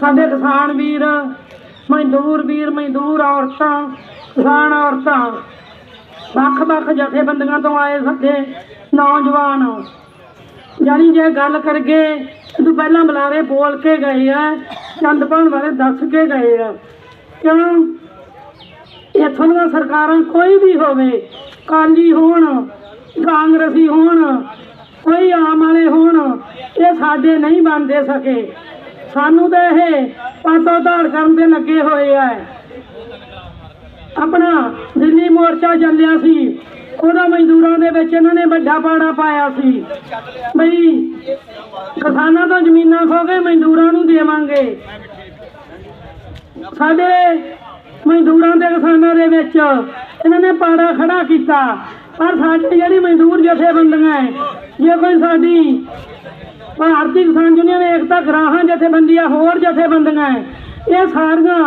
ਸਾਡੇ ਕਿਸਾਨ ਵੀਰ, ਮਜ਼ਦੂਰ ਵੀਰ, ਮਜ਼ਦੂਰ ਔਰਤਾਂ, ਕਿਸਾਨ ਔਰਤਾਂ ਵੱਖ-ਵੱਖ ਜਥੇਬੰਦੀਆਂ ਤੋਂ ਆਏ ਸਾਡੇ ਨੌਜਵਾਨ। ਜਾਨੀ ਜੇ ਗੱਲ ਕਰਗੇ, ਤੂੰ ਪਹਿਲਾਂ ਬੁਲਾਰੇ ਬੋਲ ਕੇ ਗਏ ਆ ਚੰਦ ਪਾਉਣ ਬਾਰੇ ਦੱਸ ਕੇ ਗਏ ਆ। ਕਿਉਂ? ਇੱਥੋਂ ਦੀਆਂ ਸਰਕਾਰਾਂ ਕੋਈ ਵੀ ਹੋਵੇ, ਕਾਲੀ ਹੋਣ, ਕਾਂਗਰਸੀ ਹੋਣ, ਕੋਈ ਆਮ ਵਾਲੇ ਹੋਣ, ਇਹ ਸਾਡੇ ਨਹੀਂ ਬਣਦੇ ਸਕੇ। ਸਾਨੂੰ ਤਾਂ ਇਹ ਪਾਤੋ ਧਾੜ ਕਰਨ ਤੇ ਲੱਗੇ ਹੋਏ ਆ। ਆਪਣਾ ਦਿੱਲੀ ਮੋਰਚਾ ਚੱਲਿਆ ਸੀ। ਉਹਨਾਂ ਮਜ਼ਦੂਰਾਂ ਦੇ ਵਿੱਚ ਇਹਨਾਂ ਨੇ ਵੱਡਾ ਪਾੜਾ ਪਾਇਆ ਸੀ। ਬਈ, ਕਿਸਾਨਾਂ ਤੋਂ ਜ਼ਮੀਨਾਂ ਖੋ ਕੇ ਮਜ਼ਦੂਰਾਂ ਨੂੰ ਦੇਵਾਂਗੇ। ਸਾਡੇ ਮਜ਼ਦੂਰਾਂ ਦੇ ਕਿਸਾਨਾਂ ਦੇ ਵਿੱਚ ਇਹਨਾਂ ਨੇ ਪਾੜਾ ਖੜਾ ਕੀਤਾ। ਪਰ ਸਾਡੇ ਜਿਹੜੀ ਮਜ਼ਦੂਰ ਜਥੇਬੰਦੀਆਂ ਹੈ ਜੇ ਕੋਈ ਸਾਡੀ ਭਾਰਤੀ ਕਿਸਾਨ ਯੂਨੀਅਨ ਏਕਤਾ ਗਰਾਹਾਂ, ਜਥੇਬੰਦੀਆਂ, ਹੋਰ ਜਥੇਬੰਦੀਆਂ ਇਹ ਸਾਰੀਆਂ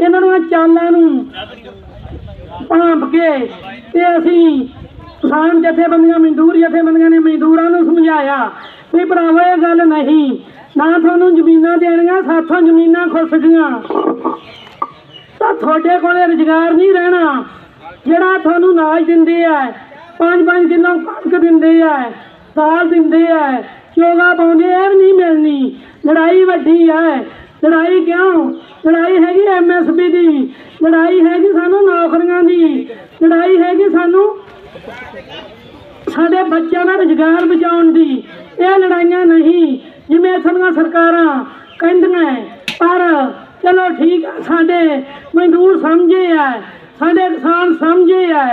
ਇਹਨਾਂ ਨੂੰ ਚਾਲਾਂ ਨੂੰ ਭਾਂਪ ਕੇ ਤੇ ਅਸੀਂ ਕਿਸਾਨ ਜਥੇਬੰਦੀਆਂ, ਮਜ਼ਦੂਰ ਜਥੇਬੰਦੀਆਂ ਨੇ ਮਜ਼ਦੂਰਾਂ ਨੂੰ ਸਮਝਾਇਆ ਵੀ ਭਰਾਵੋ, ਇਹ ਗੱਲ ਨਹੀਂ। ਨਾ ਤੁਹਾਨੂੰ ਜ਼ਮੀਨਾਂ ਦੇਣੀਆਂ, ਸਾਥੋਂ ਜ਼ਮੀਨਾਂ ਖੁੱਸ ਗਈਆਂ। ਤਾਂ ਤੁਹਾਡੇ ਕੋਲੇ ਰੁਜ਼ਗਾਰ ਨਹੀਂ ਰਹਿਣਾ, ਜਿਹੜਾ ਤੁਹਾਨੂੰ ਨਾਜ ਦਿੰਦੇ ਆ ਪੰਜ ਪੰਜ ਕਿਲੋ ਕਣਕ ਦਿੰਦੇ ਆ, ਦਾਲ ਦਿੰਦੇ ਆ ਚੋਗਾ ਪਾਉਂਦੇ ਇਹ ਵੀ ਨਹੀਂ ਮਿਲਣੀ। ਲੜਾਈ ਵੱਡੀ ਹੈ। ਲੜਾਈ ਕਿਉਂ? ਲੜਾਈ ਹੈਗੀ ਐਮਐਸਪੀ ਦੀ। ਲੜਾਈ ਹੈਗੀ ਸਾਨੂੰ ਨੌਕਰੀਆਂ ਦੀ। ਲੜਾਈ ਹੈਗੀ ਸਾਨੂੰ ਸਾਡੇ ਬੱਚਿਆਂ ਦਾ ਰੁਜ਼ਗਾਰ ਬਚਾਉਣ ਦੀ। ਇਹ ਲੜਾਈਆਂ ਨਹੀਂ। ਜਿਵੇਂ ਇੱਥੋਂ ਦੀਆਂ ਸਰਕਾਰਾਂ ਕਹਿੰਦੀਆਂ ਪਰ ਚਲੋ ਠੀਕ ਸਾਡੇ ਮਜ਼ਦੂਰ ਸਮਝੇ ਆ, ਸਾਡੇ ਕਿਸਾਨ ਸਮਝੇ ਆ,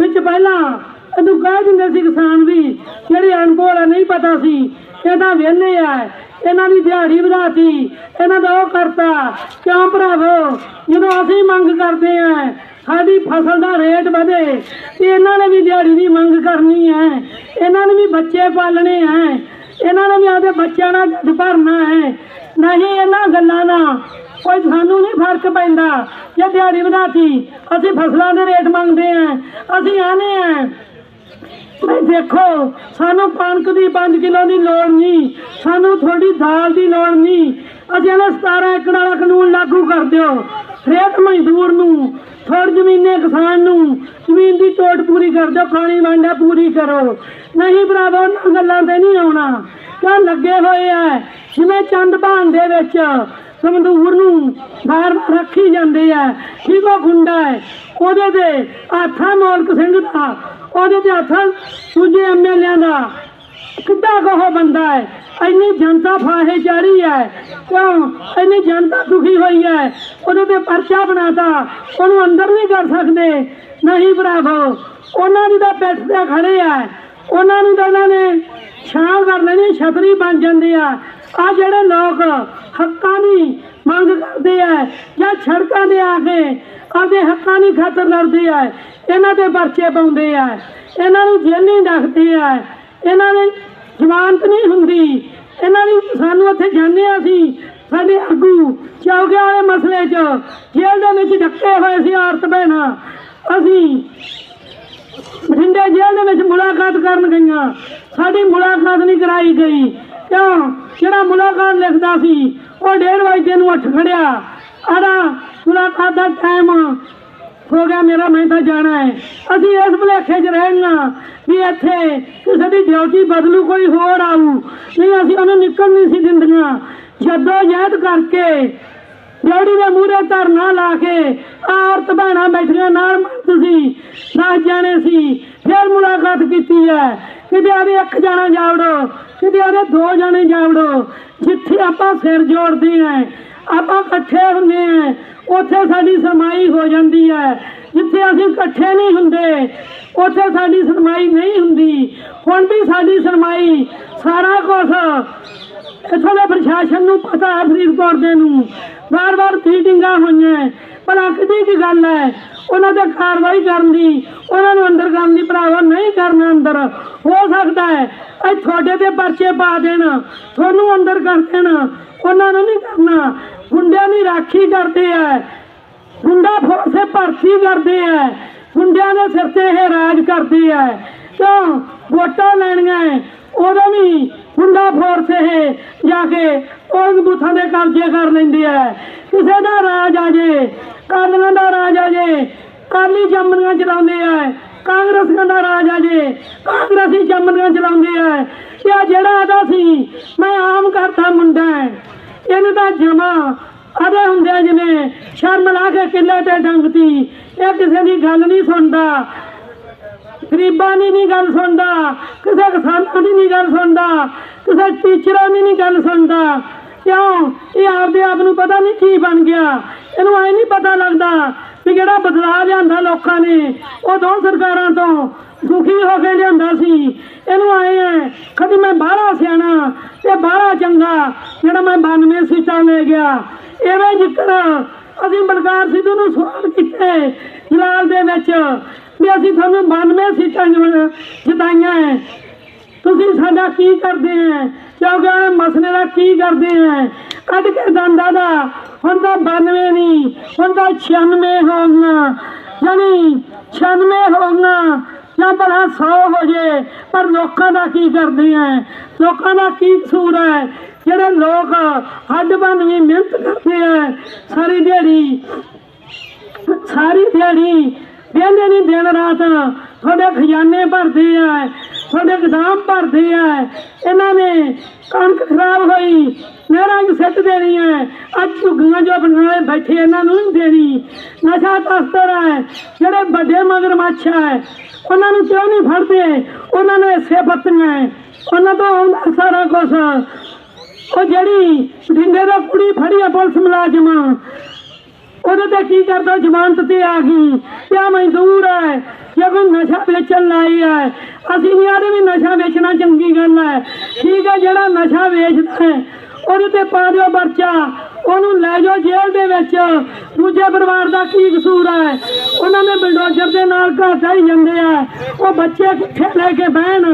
ਵਿੱਚ ਪਹਿਲਾਂ ਇਹਨੂੰ ਕਹਿ ਦਿੰਦੇ ਸੀ ਕਿਸਾਨ ਵੀ, ਜਿਹੜੇ ਅਨਪੜ੍ਹ ਆ, ਨਹੀਂ ਪਤਾ ਸੀ। ਇਹ ਤਾਂ ਵਿਹਲੇ ਆ। ਇਹਨਾਂ ਦੀ ਦਿਹਾੜੀ ਵਧਾਤੀ। ਇਹਨਾਂ ਦਾ ਉਹ ਕਰਤਾ। ਕਿਉਂ ਭਰਾਵੋ? ਜਦੋਂ ਅਸੀਂ ਮੰਗ ਕਰਦੇ ਆ, ਸਾਡੀ ਫਸਲ ਦਾ ਰੇਟ ਵਧੇ, ਤੇ ਇਹਨਾਂ ਨੇ ਵੀ ਦਿਹਾੜੀ ਦੀ ਮੰਗ ਕਰਨੀ ਹੈ ਇਹਨਾਂ ਨੇ ਵੀ ਬੱਚੇ ਪਾਲਣੇ ਹੈ ਇਹਨਾਂ ਨੇ ਵੀ ਆਪਦੇ ਬੱਚਿਆਂ ਨਾਲ ਢਿੱਡ ਭਰਨਾ ਹੈ ਨਹੀਂ, ਇਹਨਾਂ ਗੱਲਾਂ ਨਾਲ ਕੋਈ ਸਾਨੂੰ ਨਹੀਂ ਫ਼ਰਕ ਪੈਂਦਾ। ਜੇ ਦਿਹਾੜੀ ਵਧਾਤੀ, ਅਸੀਂ ਫਸਲਾਂ ਦੇ ਰੇਟ ਮੰਗਦੇ ਆ। ਅਸੀਂ ਆਨੇ ਆ। ਦੇਖੋ, ਸਾਨੂੰ ਕਣਕ ਦੀ 5 ਕਿਲੋ ਦੀ ਲੋੜ ਨਹੀਂ। ਸਾਨੂੰ ਥੋੜੀ ਦਾਲ ਦੀ ਲੋੜ ਨਹੀਂ। ਅਸੀਂ ਇਹਦਾ 17 ਏਕੜ ਵਾਲਾ ਕਾਨੂੰਨ ਲਾਗੂ ਕਰ ਦਿਓ। ਹਰੇਕ ਮਜ਼ਦੂਰ ਨੂੰ ਥੋੜੀ ਜ਼ਮੀਨੇ ਕਿਸਾਨ ਨੂੰ, ਜ਼ਮੀਨ ਦੀ ਟੋਟ ਪੂਰੀ ਕਰ ਦਿਓ ਖਾਣੀ ਵਾਂਡਾ ਪੂਰੀ ਕਰੋ। ਨਹੀਂ ਭਰਾਵੋ ਗੱਲਾਂ ਤੇ ਨਹੀਂ ਆਉਣਾ। ਕਿਉਂ ਲੱਗੇ ਹੋਏ ਆ? ਜਿਵੇਂ ਚੰਦ ਭਾਨ ਦੇ ਵਿੱਚ ਸੰਦੂਰ ਨੂੰ ਬਾਹਰ ਰੱਖੀ ਜਾਂਦੇ ਆ। ਠੀਕੋ ਖੁੰਡਾ ਹੈ। ਉਹਦੇ ਤੇ ਆਥਾ ਮੌਲਕ ਸਿੰਘ ਦਾ ਉਹਦੇ ਤੇ ਹੱਥ ਦੂਜੇ ਐਮਐਲਏ ਦਾ। ਕਿੱਦਾਂ ਕਹੋ ਬੰਦਾ ਹੈ। ਇੰਨੀ ਜਨਤਾ ਫਾਹੇ ਚਾੜੀ ਹੈ। ਕਿਉਂ? ਇੰਨੀ ਜਨਤਾ ਦੁਖੀ ਹੋਈ ਹੈ। ਉਹਦੇ ਤੇ ਪਰਚਾ ਬਣਾਤਾ। ਉਹਨੂੰ ਅੰਦਰ ਨਹੀਂ ਕਰ ਸਕਦੇ। ਨਹੀਂ ਭਰਾਵੋ, ਉਹਨਾਂ ਦੀ ਤਾਂ ਪਿੱਠ ਤੇ ਖੜੇ ਆ। ਉਹਨਾਂ ਨੂੰ ਤਾਂ ਇਹਨਾਂ ਨੇ ਛਾਂ ਕਰ ਲੈਣੀ, ਛਤਰੀ ਬਣ ਜਾਂਦੇ ਆ। ਆ ਜਿਹੜੇ ਲੋਕ ਹੱਕਾਂ ਦੀ ਮੰਗ ਕਰਦੇ ਆ ਜਾਂ ਸੜਕਾਂ ਦੇ ਆ ਕੇ ਆਪਦੇ ਹੱਕਾਂ ਦੀ ਖਾਤਰ ਲੜਦੇ ਆ, ਇਹਨਾਂ ਦੇ ਪਰਚੇ ਪਾਉਂਦੇ ਆ, ਇਹਨਾਂ ਨੂੰ ਜੇਲ੍ਹੀਂ ਰੱਖਦੇ ਆ, ਇਹਨਾਂ ਦੀ ਜ਼ਮਾਨਤ ਨਹੀਂ ਹੁੰਦੀ, ਇਹਨਾਂ ਦੀ ਸਾਨੂੰ ਉੱਥੇ ਜਾਂਦੇ ਆ ਅਸੀਂ, ਸਾਡੇ ਆਗੂ ਚੌਕਿਆਂ ਵਾਲੇ ਮਸਲੇ 'ਚ ਜੇਲ੍ਹ ਦੇ ਵਿੱਚ ਡੱਕੇ ਹੋਏ ਸੀ ਔਰਤ ਭੈਣਾਂ, ਅਸੀਂ ਬਠਿੰਡੇ ਜੇਲ੍ਹ ਦੇ ਵਿੱਚ ਮੁਲਾਕਾਤ ਕਰਨ ਗਈਆਂ, ਸਾਡੀ ਮੁਲਾਕਾਤ ਨਹੀਂ ਕਰਾਈ ਗਈ ਕਿਉਂ ਜਿਹੜਾ ਮੁਲਾਕਾਤ ਲਿਖਦਾ ਸੀ, ਉਹ ਡੇਢ ਵਜੇ ਨੂੰ ਉੱਠ ਖੜਿਆ। ਆਦਾ ਮੁਲਾਕਾਤ ਦਾ ਟਾਈਮ ਹੋ ਗਿਆ ਮੇਰਾ ਮੈਂ ਤਾਂ ਜਾਣਾ ਹੈ। ਅਸੀਂ ਇਸ ਭੁਲੇਖੇ 'ਚ ਰਹਿਣਾ ਵੀ ਇੱਥੇ ਕਿਸੇ ਦੀ ਡਿਊਟੀ ਬਦਲੂ, ਕੋਈ ਹੋਰ ਆਊ। ਨਹੀਂ, ਅਸੀਂ ਉਹਨੂੰ ਨਿਕਲ ਨਹੀਂ ਸੀ ਦਿੰਦੀਆਂ। ਜਦੋਂ ਜਹਿਦ ਕਰਕੇ ਡਿਊਟੀ ਦੇ ਮੂਹਰੇ ਧਰਨਾ ਲਾ ਕੇ ਆਰਤ ਭੈਣਾਂ ਬੈਠੀਆਂ ਨਾਲ ਮਰਦ ਸੀ, ਦਸ ਜਾਣੇ ਸੀ, ਫਿਰ ਮੁਲਾਕਾਤ ਕੀਤੀ ਹੈ। ਕਿਤੇ ਆਦੇ ਇੱਕ ਜਾਣਾ ਜਾਵੜੋ ਕਿਤੇ ਆਦੇ ਦੋ ਜਾਣੇ ਜਾਵੜੋ। ਜਿੱਥੇ ਆਪਾਂ ਸਿਰ ਜੋੜਦੇ ਆਂ ਆਪਾਂ ਇਕੱਠੇ ਹੁੰਦੇ ਆਂ ਉੱਥੇ ਸਾਡੀ ਸਰਮਾਈ ਹੋ ਜਾਂਦੀ ਹੈ। ਜਿੱਥੇ ਅਸੀਂ ਇਕੱਠੇ ਨਹੀਂ ਹੁੰਦੇ, ਉੱਥੇ ਸਾਡੀ ਸਰਮਾਈ ਨਹੀਂ ਹੁੰਦੀ। ਹੁਣ ਵੀ ਸਾਡੀ ਸਰਮਾਈ ਸਾਰਾ ਕੁਝ ਇੱਥੋਂ ਦੇ ਪ੍ਰਸ਼ਾਸਨ ਨੂੰ ਪਤਾ ਹੈ ਫਰੀਦਕੋਟ ਦੇ ਨੂੰ। ਵਾਰ-ਵਾਰ ਮੀਟਿੰਗਾਂ ਹੋਈਆਂ ਭਲਾ ਕਿਹਦੀ ਕੀ ਗੱਲ ਹੈ? ਉਹਨਾਂ ਤੇ ਕਾਰਵਾਈ ਕਰਨ ਦੀ ਉਹਨਾਂ ਨੂੰ ਅੰਦਰ ਕਰਨ ਦੀ ਭਰਾਵਾ ਨਹੀਂ ਕਰਨਾ ਅੰਦਰ। ਹੋ ਸਕਦਾ ਹੈ ਇਹ ਤੁਹਾਡੇ ਤੇ ਪਰਚੇ ਪਾ ਦੇਣ ਤੁਹਾਨੂੰ ਅੰਦਰ ਕਰ ਦੇਣ। ਉਹਨਾਂ ਨੂੰ ਨਹੀਂ ਕਰਨਾ। ਗੁੰਡਿਆਂ ਦੀ ਰਾਖੀ ਕਰਦੇ ਆ। ਗੁੰਡਾ ਫੋਰਸੇ ਭਰਤੀ ਕਰਦੇ ਆ। ਗੁੰਡਿਆਂ ਦੇ ਸਿਰ ਤੇ ਇਹ ਰਾਜ ਕਰਦੇ ਆ। ਕਿਉਂ? ਵੋਟਾਂ ਲੈਣੀਆਂ ਹੈ, ਉਦੋਂ ਵੀ ਗੁੰਡਾ ਫੋਰਸ ਇਹ ਜਾ ਕੇ ਉਹ ਬੂਥਾਂ ਦੇ ਕਬਜ਼ੇ ਕਰ ਲੈਂਦੇ ਆ ਕਿਸੇ ਦਾ ਰਾਜ ਆ ਜੇ, ਕਾਲੀਆਂ ਦਾ ਰਾਜ ਆ ਜੇ, ਕਾਲੀ ਜੰਮਣੀਆਂ ਚਲਾਉਂਦੇ ਆ ਕਾਂਗਰਸੀਆਂ ਦਾ ਰਾਜ ਆ ਜੇ, ਕਾਂਗਰਸੀ ਜੰਮਣੀਆਂ ਚਲਾਉਂਦੇ ਆ ਤੇ ਆਹ ਜਿਹੜਾ ਆਦਾ ਸੀ, ਮੈਂ ਆਮ ਕਰਤਾ ਮੁੰਡਾ ਇਹਨੂੰ ਤਾਂ ਜਮਾ ਅਦੇ ਹੁੰਦੇ ਜਿਵੇਂ ਸ਼ਰਮ ਲਾ ਕੇ ਕਿੱਲੇ ਤੇ ਡੰਗਤੀ। ਇਹ ਕਿਸੇ ਦੀ ਗੱਲ ਨਹੀਂ ਸੁਣਦਾ। ਗਰੀਬਾਂ ਦੀ ਨਹੀਂ ਗੱਲ ਸੁਣਦਾ। ਕਿਸੇ ਕਿਸਾਨਾਂ ਦੀ ਨਹੀਂ ਗੱਲ ਸੁਣਦਾ। ਕਿਸੇ ਟੀਚਰਾਂ ਦੀ ਨਹੀਂ ਗੱਲ ਸੁਣਦਾ। ਕਿਉਂ ਇਹ ਆਪਦੇ ਆਪ ਨੂੰ ਪਤਾ ਨਹੀਂ ਕੀ ਬਣ ਗਿਆ। ਇਹਨੂੰ ਐ ਨਹੀਂ ਪਤਾ ਲੱਗਦਾ ਵੀ ਜਿਹੜਾ ਬਦਲਾਅ ਲਿਆਂਦਾ ਲੋਕਾਂ ਨੇ, ਉਹ ਦੋ ਸਰਕਾਰਾਂ ਤੋਂ ਦੁਖੀ ਹੋ ਕੇ ਲਿਆਂਦਾ ਸੀ। ਇਹਨੂੰ ਆਏ ਐ ਕਦੀ ਮੈਂ ਬਾਹਰਾ ਸਿਆਣਾ ਤੇ ਬਾਹਰਾ ਚੰਗਾ, ਜਿਹੜਾ ਮੈਂ 92 ਸੀਟਾਂ ਲੈ ਗਿਆ। ਐਵੇਂ ਜਿੱਕਰ ਅਸੀਂ ਬਲਕਾਰ ਸਿੱਧੂ ਨੂੰ ਸਵਾਲ ਕੀਤੇ ਫਿਲਹਾਲ ਦੇ ਵਿੱਚ ਵੀ ਅਸੀਂ ਤੁਹਾਨੂੰ 92 ਸੀਟਾਂ ਜਿ- ਜਿਤਾਈਆਂ ਹੈ। ਤੁਸੀਂ ਸਾਡਾ ਕੀ ਕਰਦੇ ਹੈ ਕਿਉਂਕਿ ਮਸਲੇ ਦਾ ਕੀ ਕਰਦੇ ਹੈ ਕੱਢ ਕੇ ਦੰਦਾਂ ਦਾ। ਹੁਣ ਤਾਂ 92 ਨਹੀਂ ਹੁਣ ਤਾਂ 96 ਹੋਣਾ ਯਾਨੀ 96 ਹੋਣਾ ਜਾਂ ਭਲਾ 100 ਹੋ ਜੇ। ਪਰ ਲੋਕਾਂ ਦਾ ਕੀ ਕਰਦੇ ਹੈ ਲੋਕਾਂ ਦਾ ਕੀ ਕਸੂਰ ਹੈ? ਜਿਹੜੇ ਲੋਕ ਹੱਡ ਵੀ ਮਿਹਨਤ ਕਰਦੇ ਹੈ ਸਾਰੀ ਦਿਹਾੜੀ ਸਾਰੀ ਦਿਹਾੜੀ ਵੇਲੇ ਨਹੀਂ ਦਿਨ ਰਾਤ ਤੁਹਾਡੇ ਖਜ਼ਾਨੇ ਭਰਦੇ ਆ। ਤੁਹਾਡੇ ਗਦਾਮ ਭਰਦੇ ਆ। ਇਹਨਾਂ ਨੇ ਕਣਕ ਖਰਾਬ ਹੋਈ, ਨਹਿਰਾਂ 'ਚ ਸਿੱਟ ਦੇਣੀ ਹੈ ਅੱਜ ਝੁੱਗੀਆਂ ਜੋ ਬਣਾਏ ਬੈਠੇ ਇਹਨਾਂ ਨੂੰ ਨਹੀਂ ਦੇਣੀ। ਨਸ਼ਾ ਤਸਤਰ ਹੈ ਜਿਹੜੇ ਵੱਡੇ ਮਗਰਮੱਛ ਹੈ ਉਹਨਾਂ ਨੂੰ ਕਿਉਂ ਨਹੀਂ ਫੜਦੇ? ਉਹਨਾਂ ਨੂੰ ਹਿੱਸੇ ਪੱਤੀਆਂ। ਹੈ ਉਹਨਾਂ ਤੋਂ ਆਉਂਦਾ ਸਾਰਾ ਕੁਝ ਉਹ ਜਿਹੜੀ ਬਠਿੰਡੇ ਦਾ ਕੁੜੀ ਫੜੀ ਆ ਪੁਲਿਸ ਮੁਲਾਜ਼ਮ ਉਹਦੇ ਤੇ ਕੀ ਕਰਦਾ? ਜ਼ਮਾਨਤ ਤੇ ਆ ਗਈ। ਕਿਆ ਮਜ਼ਦੂਰ ਹੈ? ਜੇ ਕੋਈ ਨਸ਼ਾ ਵੇਚਣ ਲਾਈ ਹੈ, ਅਸੀਂ ਨਹੀਂ ਆਦੇ ਵੀ ਨਸ਼ਾ ਵੇਚਣਾ ਚੰਗੀ ਗੱਲ ਹੈ। ਠੀਕ ਹੈ, ਜਿਹੜਾ ਨਸ਼ਾ ਵੇਚਦਾ ਹੈ, ਉਹਦੇ ਤੇ ਪਾ ਦਿਓ ਪਰਚਾ। ਉਹਨੂੰ ਲੈ ਜਾਓ ਜੇਲ੍ਹ ਦੇ ਵਿੱਚ। ਦੂਜੇ ਪਰਿਵਾਰ ਦਾ ਕੀ ਕਸੂਰ ਹੈ? ਉਹਨਾਂ ਨੇ ਬਲਡੋਜ਼ਰ ਦੇ ਨਾਲ ਘਰ ਢਾਈ ਜਾਂਦੇ ਆ। ਉਹ ਬੱਚੇ ਕਿੱਥੇ ਲੈ ਕੇ ਬਹਿਣ?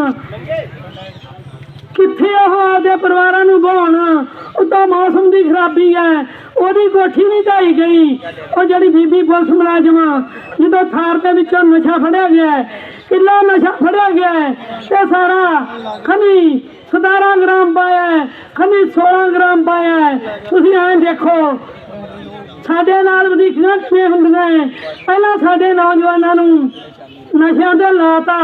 ਕਿੱਥੇ ਉਹ ਆਪਦੇ ਪਰਿਵਾਰਾਂ ਨੂੰ ਬਹਾਉਣ ਉਦੋਂ ਮੌਸਮ ਦੀ ਖਰਾਬੀ ਹੈ ਉਹਦੀ ਕੋਠੀ ਨਹੀਂ ਢਾਈ ਗਈ। ਉਹ ਜਿਹੜੀ ਬੀਬੀ ਪੁਲਿਸ ਮੁਲਾਜ਼ਮ ਜਦੋਂ ਥਾਰ ਦੇ ਵਿੱਚੋਂ ਨਸ਼ਾ ਫੜਿਆ ਗਿਆ ਹੈ, ਕਿੱਲਾ ਨਸ਼ਾ ਫੜਿਆ ਗਿਆ ਤੇ ਸਾਰਾ ਖਨੀ 17 ਗ੍ਰਾਮ ਪਾਇਆ ਖਨੀ 16 ਗ੍ਰਾਮ ਪਾਇਆ ਤੁਸੀਂ ਐਂ ਦੇਖੋ ਸਾਡੇ ਨਾਲ ਵਧੀਕੀਆਂ ਕਿਵੇਂ ਹੁੰਦੀਆਂ ਹੈ। ਪਹਿਲਾਂ ਸਾਡੇ ਨੌਜਵਾਨਾਂ ਨੂੰ ਨਸ਼ਿਆਂ ਦੇ ਲਾਤਾ।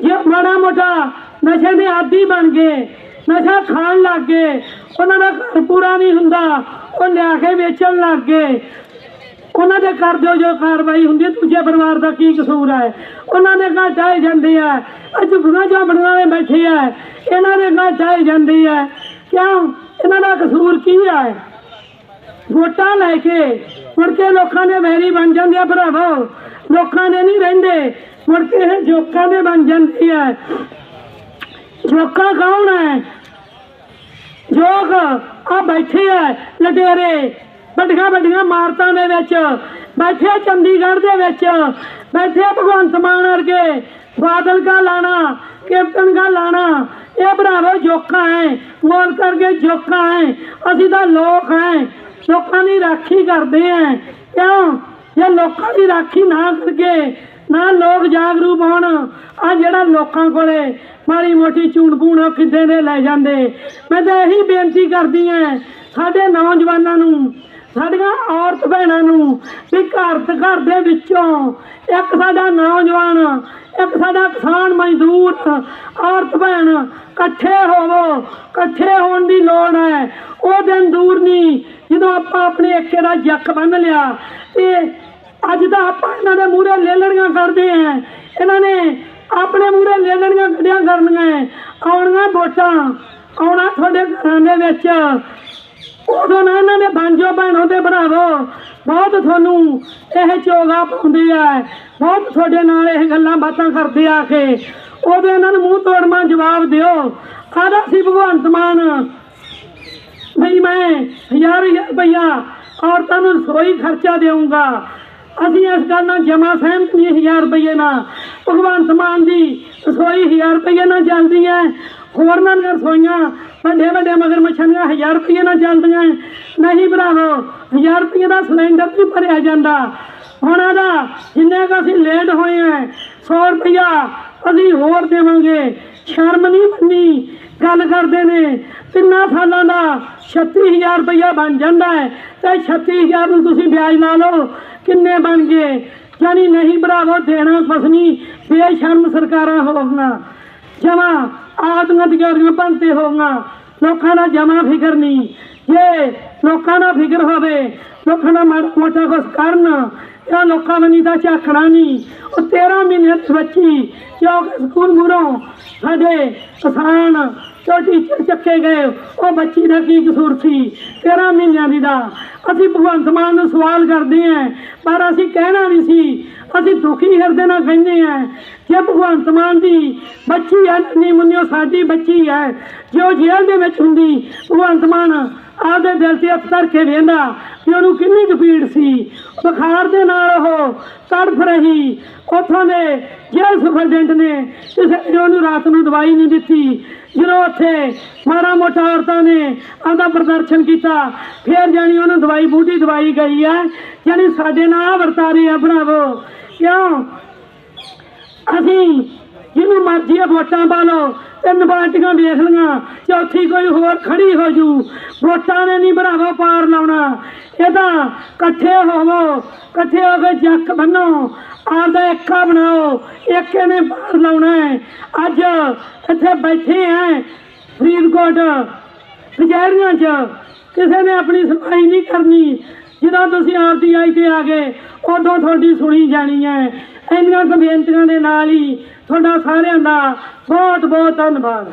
ਜੇ ਮਾੜਾ ਮੋਟਾ ਨਸ਼ੇ ਦੇ ਆਦੀ ਬਣ ਗਏ। ਨਸ਼ਾ ਖਾਣ ਲੱਗ ਗਏ। ਉਹਨਾਂ ਦਾ ਘਰ ਪੂਰਾ ਨਹੀਂ ਹੁੰਦਾ। ਉਹ ਲਿਆ ਕੇ ਵੇਚਣ ਲੱਗ ਗਏ। ਉਹਨਾਂ ਦੇ ਕਰ ਦਿਓ ਜੋ ਕਾਰਵਾਈ ਹੁੰਦੀ ਹੈ, ਦੂਜੇ ਪਰਿਵਾਰ ਦਾ ਕੀ ਕਸੂਰ ਹੈ? ਉਹਨਾਂ ਦੇ ਘਰ ਢਾਏ ਜਾਂਦੇ ਆ। ਅੱਜ ਗੁਨਾ ਜਾਬੜਨ ਵਾਲੇ ਬੈਠੇ ਹੈ ਇਹਨਾਂ ਦੇ ਘਰ ਢਾਏ ਜਾਂਦੇ ਹੈ ਕਿਉਂ? ਇਹਨਾਂ ਦਾ ਕਸੂਰ ਕੀ ਹੈ ਵੋਟਾਂ ਲੈ ਕੇ ਮੁੜ ਕੇ ਲੋਕਾਂ ਦੇ ਵੈਰੀ ਬਣ ਜਾਂਦੇ ਆ ਭਰਾਵੋ। ਲੋਕਾਂ ਦੇ ਨਹੀਂ ਰਹਿੰਦੇ। ਮੁੜ ਕੇ ਇਹ ਜੋਕਾਂ ਦੇ ਬਣ ਜਾਂਦੀ ਹੈ ਜੋਕਾਂ ਕੌਣ ਹੈ? ਜੋਗ, ਆ ਬੈਠੇ ਆ ਲਟੇਰੇ, ਵੱਡੀਆਂ ਵੱਡੀਆਂ ਮਾਰਤਾਂ ਦੇ ਵਿੱਚ, ਬੈਠੇ ਚੰਡੀਗੜ੍ਹ ਦੇ ਵਿੱਚ, ਬੈਠੇ ਭਗਵੰਤ ਮਾਨ ਵਰਗੇ ਬਾਦਲ ਕਾ ਲਾਣਾ ਕੈਪਟਨ ਕਾ ਲਾਣਾ, ਇਹ ਭਰਾਵੋ ਜੋਖਾ ਹੈ ਮੋਲ ਕਰਕੇ ਜੋਕਾਂ ਹੈ ਅਸੀਂ ਤਾਂ ਲੋਕ ਹੈ ਲੋਕਾਂ ਦੀ ਰਾਖੀ ਕਰਦੇ ਆ ਕਿਉਂ? ਜੇ ਲੋਕਾਂ ਦੀ ਰਾਖੀ ਨਾ ਕਰਕੇ ਨਾ ਲੋਕ ਜਾਗਰੂਕ ਹੋਣ। ਆ ਜਿਹੜਾ ਲੋਕਾਂ ਕੋਲੇ ਮਾੜੀ ਮੋਟੀ ਚੂਣ ਪੂਣ ਕਿੱਦੇ ਦੇ ਲੈ ਜਾਂਦੇ? ਮੈਂ ਤਾਂ ਇਹੀ ਬੇਨਤੀ ਕਰਦੀ ਆ ਸਾਡੇ ਨੌਜਵਾਨਾਂ ਨੂੰ, ਸਾਡੀਆਂ ਔਰਤ ਭੈਣਾਂ ਨੂੰ ਵੀ ਘਰ ਤੇ ਘਰ ਦੇ ਵਿੱਚੋਂ ਇੱਕ ਸਾਡਾ ਨੌਜਵਾਨ, ਇੱਕ ਸਾਡਾ ਕਿਸਾਨ ਮਜ਼ਦੂਰ, ਔਰਤ ਭੈਣ ਇਕੱਠੇ ਹੋਵੋ, ਇਕੱਠੇ ਹੋਣ ਦੀ ਲੋੜ ਹੈ। ਉਹ ਦਿਨ ਦੂਰ ਨਹੀਂ, ਜਦੋਂ ਆਪਾਂ ਆਪਣੇ ਏਕੇ ਦਾ ਜੱਕ ਬੰਨ ਲਿਆ, ਤੇ ਅੱਜ ਤਾਂ ਆਪਾਂ ਇਹਨਾਂ ਦੇ ਮੂਹਰੇ ਲੇਲੜੀਆਂ ਕਰਦੇ ਆਂ। ਇਹਨਾਂ ਨੇ ਆਪਣੇ ਮੂਹਰੇ ਲੇਲੜੀਆਂ ਕੱਢਿਆ ਕਰਨੀਆਂ ਆਉਣੀਆਂ ਵੋਟਾਂ, ਆਉਣਾ ਤੁਹਾਡੇ ਘਰਾਂ ਦੇ ਵਿੱਚ। ਉਦੋਂ ਨਾ ਇਹਨਾਂ ਦੇ ਬਾਂਝੋ ਭੈਣੋ ਤੇ ਭਰਾਵੋ, ਬਹੁਤ ਤੁਹਾਨੂੰ ਇਹ ਚੋਗਾ ਪਾਉਂਦੇ ਆ। ਬਹੁਤ ਤੁਹਾਡੇ ਨਾਲ ਇਹ ਗੱਲਾਂ ਬਾਤਾਂ ਕਰਦੇ ਆ ਕੇ। ਉਦੋਂ ਇਹਨਾਂ ਨੂੰ ਮੂੰਹ ਤੋੜਮਾ ਜਵਾਬ ਦਿਓ। ਆਦਾ ਸੀ, ਭਗਵੰਤ ਮਾਨ ਨਹੀਂ ਮੈਂ ਹਜ਼ਾਰ ਹਜ਼ਾਰ ਰੁਪਈਆ ਔਰਤਾਂ ਨੂੰ ਰਸੋਈ ਖਰਚਾ ਦੇਵਾਂਗਾ ਅਸੀਂ ਇਸ ਗੱਲ ਨਾਲ ਜਮਾ ਸਹਿਮਤ ਨਹੀਂ, ਹਜ਼ਾਰ ਰੁਪਈਏ ਨਾਲ। ਭਗਵੰਤ ਮਾਨ ਦੀ ਰਸੋਈ ਹਜ਼ਾਰ ਰੁਪਈਏ ਨਾਲ ਚੱਲਦੀ ਹੈ। ਹੋਰਨਾਂ ਦੀਆਂ ਰਸੋਈਆਂ, ਵੱਡੇ ਵੱਡੇ ਮਗਰ ਮੱਛੀਆਂ ਹਜ਼ਾਰ ਰੁਪਈਏ ਨਾਲ ਚੱਲਦੀਆਂ ਨਹੀਂ ਭਰਾਵੋ, ਹਜ਼ਾਰ ਰੁਪਈਏ ਦਾ ਸਿਲੰਡਰ ਨਹੀਂ ਭਰਿਆ ਜਾਂਦਾ। ਹੁਣ ਇਹਦਾ ਜਿੰਨੇ ਕੁ ਅਸੀਂ ਲੇਟ ਹੋਏ ਆ 100 ਰੁਪਈਆ ਅਸੀਂ ਹੋਰ ਦੇਵਾਂਗੇ। ਸ਼ਰਮ ਨਹੀਂ ਮੰਨੀ, ਗੱਲ ਕਰਦੇ ਨੇ। ਤਿੰਨਾਂ ਸਾਲਾਂ ਦਾ 36000 ਰੁਪਇਆ ਬਣ ਜਾਂਦਾ ਹੈ। ਤੇ 36000 ਨੂੰ ਤੁਸੀਂ ਵਿਆਜ ਲਾ ਲਓ। ਕਿੰਨੇ ਬਣ ਗਏ? ਯਾਨੀ ਨਹੀਂ ਭਰਾਵੋ, ਦੇਣਾ ਕੁਛ ਬੇਸ਼ਰਮ ਸਰਕਾਰਾਂ ਹੋਣਾ ਜਮਾ ਆਦਮੀਆਂ ਦੀਆਂ ਬੰਤੇ ਲੋਕਾਂ ਦਾ ਜਮਾ ਫਿਕਰ ਨਹੀਂ ਜੇ ਲੋਕਾਂ ਦਾ ਫਿਕਰ ਹੋਵੇ, ਲੋਕਾਂ ਦਾ ਮਾੜਾ ਮੋਟਾ ਕੁਛ ਕਰਨ ਇਹ ਲੋਕਾਂ ਨੂੰ ਨਹੀਂ ਤਾਂ ਝਾਕਣਾ ਨਹੀਂ ਉਹ 13 ਮਹੀਨੇ ਬੱਚੀ ਜੋ ਸਕੂਲ ਮੂਰੋਂ ਸਾਡੇ ਕਿਸਾਨ ਜੋ ਟੀਚਰ ਚੱਕੇ ਗਏ। ਉਹ ਬੱਚੀ ਦਾ ਕੀ ਕਸੂਰ ਸੀ? 13 ਮਹੀਨਿਆਂ ਦੀ ਦਾ। ਅਸੀਂ ਭਗਵੰਤ ਮਾਨ ਨੂੰ ਸਵਾਲ ਕਰਦੇ ਆਂ ਪਰ ਅਸੀਂ ਕਹਿਣਾ ਨਹੀਂ ਸੀ। ਅਸੀਂ ਦੁਖੀ ਹਿਰਦੇ ਨਾਲ ਕਹਿੰਦੇ ਆਂ ਜੇ ਭਗਵੰਤ ਮਾਨ ਦੀ ਬੱਚੀ ਹੈ ਨਹੀਂ ਮੁੰਨਿਓ ਸਾਡੀ ਬੱਚੀ ਹੈ, ਜੋ ਜੇਲ੍ਹ ਦੇ ਵਿੱਚ ਹੁੰਦੀ, ਭਗਵੰਤ ਮਾਨ ਆਪਦੇ ਦਿਲ ਤੇ ਹੱਥ ਧਰ ਕੇ ਵੇਂਦਾ ਕਿ ਉਹਨੂੰ ਕਿੰਨੀ ਕੁ ਪੀੜ ਸੀ। ਬੁਖਾਰ ਦੇ ਨਾਲ ਉਹ ਤੜਫ ਰਹੀ। ਉੱਥੋਂ ਦੇ ਜੇਲ੍ਹ ਸੁਪਰਡੈਂਟ ਨੇ ਕਿਸੇ ਉਹਨੂੰ ਰਾਤ ਨੂੰ ਦਵਾਈ ਨਹੀਂ ਦਿੱਤੀ, ਜਦੋਂ ਉੱਥੇ ਮਾੜਾ ਮੋਟਾ ਔਰਤਾਂ ਨੇ ਆਪਦਾ ਪ੍ਰਦਰਸ਼ਨ ਕੀਤਾ, ਫੇਰ ਜਾਣੀ ਉਹਨੂੰ ਦਵਾਈ ਬੂਟੀ ਦਵਾਈ ਗਈ ਹੈ ਜਾਣੀ ਸਾਡੇ ਨਾਲ ਆਹ ਵਰਤਾਰੇ ਆ ਬਣਾਵੋ ਕਿਉਂ? ਅਸੀਂ ਜਿਹਨੂੰ ਮਰਜ਼ੀ ਵੋਟਾਂ ਪਾ ਲਓ ਤਿੰਨ ਪਾਰਟੀਆਂ ਵੇਖ ਲਈਆਂ, ਚੌਥੀ ਕੋਈ ਹੋਰ ਖੜੀ ਹੋ ਜੂ। ਵੋਟਾਂ ਨੇ ਨਹੀਂ ਭਰਾਵੋ ਪਾਰ ਲਾਉਣਾ। ਇਹ ਇਕੱਠੇ ਹੋਵੋ, ਇਕੱਠੇ ਹੋ ਕੇ ਜੱਕ ਬੰਨੋ। ਆਪਦਾ ਇੱਕਾ ਬਣਾਓ, ਏਕੇ ਨੇ ਪਾਰ ਲਾਉਣਾ ਹੈ। ਅੱਜ ਇੱਥੇ ਬੈਠੇ ਆ ਫਰੀਦਕੋਟ, ਕਚਹਿਰੀਆਂ 'ਚ। ਕਿਸੇ ਨੇ ਆਪਣੀ ਸਫ਼ਾਈ ਨਹੀਂ ਕਰਨੀ। ਜਦੋਂ ਤੁਸੀਂ ਆਪਦੀ ਆਈ ਤੇ ਆ ਗਏ, ਉਦੋਂ ਤੁਹਾਡੀ ਸੁਣੀ ਜਾਣੀ ਹੈ। ਇੰਨੀਆਂ ਕੁ ਬੇਨਤੀਆਂ ਦੇ ਨਾਲ ਹੀ ਤੁਹਾਡਾ ਸਾਰਿਆਂ ਦਾ ਬਹੁਤ ਬਹੁਤ ਧੰਨਵਾਦ।